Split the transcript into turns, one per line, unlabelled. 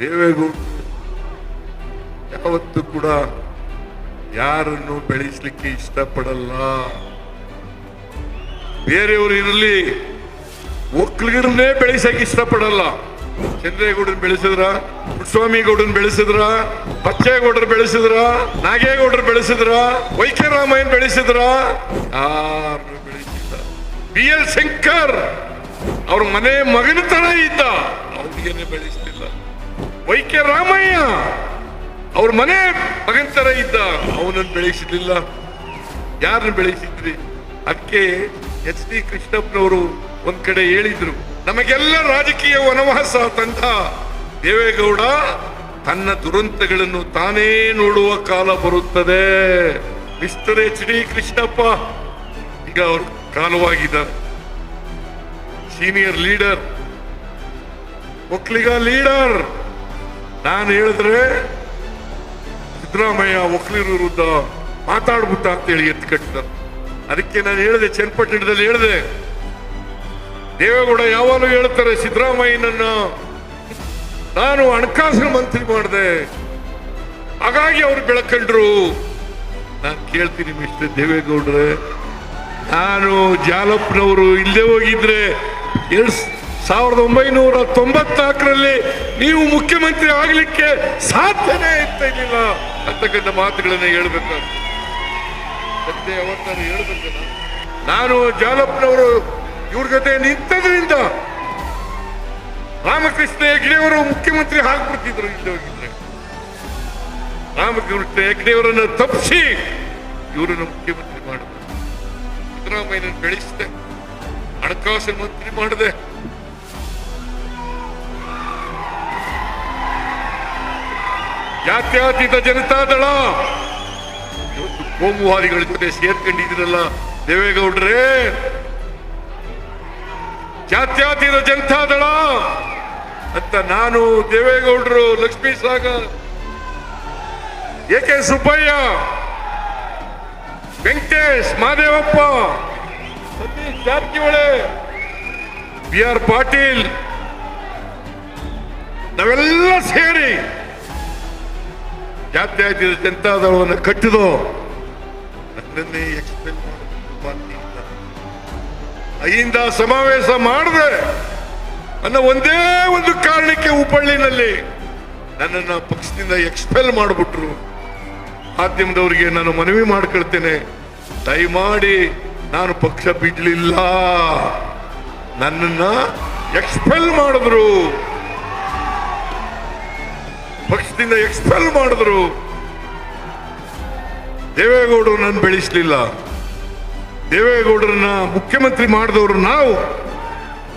ದೇವೇಗೌಡರು ಯಾವತ್ತೂ ಕೂಡ ಯಾರನ್ನು ಬೆಳೆಸಲಿಕ್ಕೆ ಇಷ್ಟಪಡಲ್ಲ. ಬೇರೆಯವರು ಇರಲಿ, ಒಕ್ಕಲಿಗರನ್ನೇ ಬೆಳೆಸಕ್ಕೆ ಇಷ್ಟಪಡಲ್ಲ. ಚಂದ್ರೇಗೌಡರನ್ನ ಬೆಳೆಸಿದ್ರ? ಗೌಡನ್ ಬೆಳೆಸಿದ್ರ? ಬಚ್ಚೇಗೌಡರು ಬೆಳೆಸಿದ್ರ? ನಾಗೇಗೌಡರು ಬೆಳೆಸಿದ್ರ? ವೈಕ್ಯರಾಮಯ್ಯನ್ ಬೆಳೆಸಿದ್ರ? ಯಾರು ಬೆಳೆಸಿಲ್ಲ. ಬಿ ಎಲ್ ಶಂಕರ್, ಅವ್ರ ಮನೆ ಮಗನ ತರ ಇದ್ದ. ಅವ್ರಿಗೇನೆ ಬೆಳೆಸ್ತಿಲ್ಲ ವೈಕ್ಯ ರಾಮಯ್ಯ. ಅವ್ರ ಮನೆ ಮಗಂತರ ಇದ್ದ, ಅವನನ್ನು ಬೆಳೆಸಿರ್ಲಿಲ್ಲ. ಯಾರನ್ನು ಬೆಳೆಸಿದ್ರಿ? ಅದಕ್ಕೆ ಎಚ್ ಡಿ ಕೃಷ್ಣಪ್ಪನವರು ಒಂದ್ ಕಡೆ ಹೇಳಿದ್ರು, ನಮಗೆಲ್ಲ ರಾಜಕೀಯ ವನವಾಸ ತಂದ ದೇವೇಗೌಡ ತನ್ನ ದುರಂತಗಳನ್ನು ತಾನೇ ನೋಡುವ ಕಾಲ ಬರುತ್ತದೆ. Mister H D Krishnappa. ಈಗ ಅವರು ಕಾಲವಾಗಿದ್ದ ಸೀನಿಯರ್ ಲೀಡರ್, ಒಕ್ಕಲಿಗ ಲೀಡರ್. ನಾನು ಹೇಳಿದ್ರೆ ಸಿದ್ದರಾಮಯ್ಯ ಒಕ್ಕಲಿಗರ ವಿರುದ್ಧ ಮಾತಾಡ್ಬಿಟ್ಟ ಅಂತೇಳಿ ಎತ್ತು ಕಟ್ಟಿದ್ದಾರೆ ಅದಕ್ಕೆ ನಾನು ಹೇಳಿದೆ, ಚನ್ನಪಟ್ಟಣದಲ್ಲಿ ಹೇಳಿದೆ. ದೇವೇಗೌಡ ಯಾವಾಗಲೂ ಹೇಳ್ತಾರೆ, ಸಿದ್ದರಾಮಯ್ಯನನ್ನ ನಾನು ಹಣಕಾಸಿನ ಮಂತ್ರಿ ಮಾಡಿದೆ. ಹಾಗಾಗಿ ಅವ್ರು ಬೆಳಕಂಡ್ರು. ನಾನು ಕೇಳ್ತೀನಿ ಮಿಸ್ಟರ್ ದೇವೇಗೌಡ್ರೆ, ನಾನು ಜಾಲಪ್ಪನವರು ಇಲ್ಲೇ ಹೋಗಿದ್ರೆ ಎರಡ್ ಸಾವಿರದ ಒಂಬೈನೂರ ತೊಂಬತ್ನಾಲ್ಕರಲ್ಲಿ ನೀವು ಮುಖ್ಯಮಂತ್ರಿ ಆಗಲಿಕ್ಕೆ ಸಾಧ್ಯನೇ ಇರ್ತಾ ಇರ್ಲಿಲ್ಲ ಅಂತಕ್ಕಂಥ ಮಾತುಗಳನ್ನ ಹೇಳ್ಬೇಕು ಸತ್ಯ ಹೇಳ್ಬೇಕಲ್ಲ? ನಾನು ಜಾಲಪ್ಪನವರು ಇವ್ರ ಜೊತೆ ನಿಂತದ್ರಿಂದ ರಾಮಕೃಷ್ಣ ಹೆಗ್ಡೆಯವರು ಮುಖ್ಯಮಂತ್ರಿ ಆಗ್ಬಿಡ್ತಿದ್ರು ಇಲ್ಲದೆ ಹೋಗಿದ್ರೆ. ರಾಮಕೃಷ್ಣ ಹೆಗ್ಡೆಯವರನ್ನು ತಪ್ಪಿಸಿ ಇವರನ್ನು ಮುಖ್ಯಮಂತ್ರಿ ಮಾಡಿದ್ರು. ಸಿದ್ದರಾಮಯ್ಯನ ಬೆಳೆಸಿದೆ. ಹಣಕಾಸು ಮಂತ್ರಿ ಮಾಡಿದೆ. ಜಾತ್ಯತೀತ ಜನತಾ ದಳ. ಕೋಮುವಾದಿಗಳ ಜೊತೆ ಸೇರ್ಕೊಂಡಿದ್ರಲ್ಲ ಜಾತ್ಯಾತೀತ ಜಾತ್ಯತೀತ ಜನತಾದಳ ಅಂತ ನಾನು ದೇವೇಗೌಡರು, Lakshmi Sagar A K Subbaiah, Venkatesh, Madevappa, Satish Jarkiholi, B R Patil, ನಾವೆಲ್ಲ ಸೇರಿ ಜಾತ್ಯತೀತ ಜನತಾದಳವನ್ನು ಕಟ್ಟಿದೋ. ನನ್ನನ್ನೇ ಎಕ್ಸ್ಪೆಲ್ ಅಹಿಂದ ಸಮಾವೇಶ ಮಾಡಿದೆ ಅನ್ನೋ ಒಂದೇ ಒಂದು ಕಾರಣಕ್ಕೆ ಹುಬ್ಬಳ್ಳಿನಲ್ಲಿ ನನ್ನನ್ನು ಪಕ್ಷದಿಂದ ಎಕ್ಸ್ಪೆಲ್ ಮಾಡಿಬಿಟ್ರು. ಮಾಧ್ಯಮದವರಿಗೆ ನಾನು ಮನವಿ ಮಾಡ್ಕೊಳ್ತೇನೆ. ದಯಮಾಡಿ ನಾನು ಪಕ್ಷ ಬಿಡ್ಲಿಲ್ಲ. ನನ್ನನ್ನು ಎಕ್ಸ್ಪೆಲ್ ಮಾಡಿದ್ರು. ಪಕ್ಷದಿಂದ ಎಕ್ಸ್ಪೆಲ್ ಮಾಡಿದ್ರು. ದೇವೇಗೌಡರು ನಾನು ಬೆಳೆಸಲಿಲ್ಲ. ದೇವೇಗೌಡರನ್ನ ಮುಖ್ಯಮಂತ್ರಿ ಮಾಡಿದವರು ನಾವು.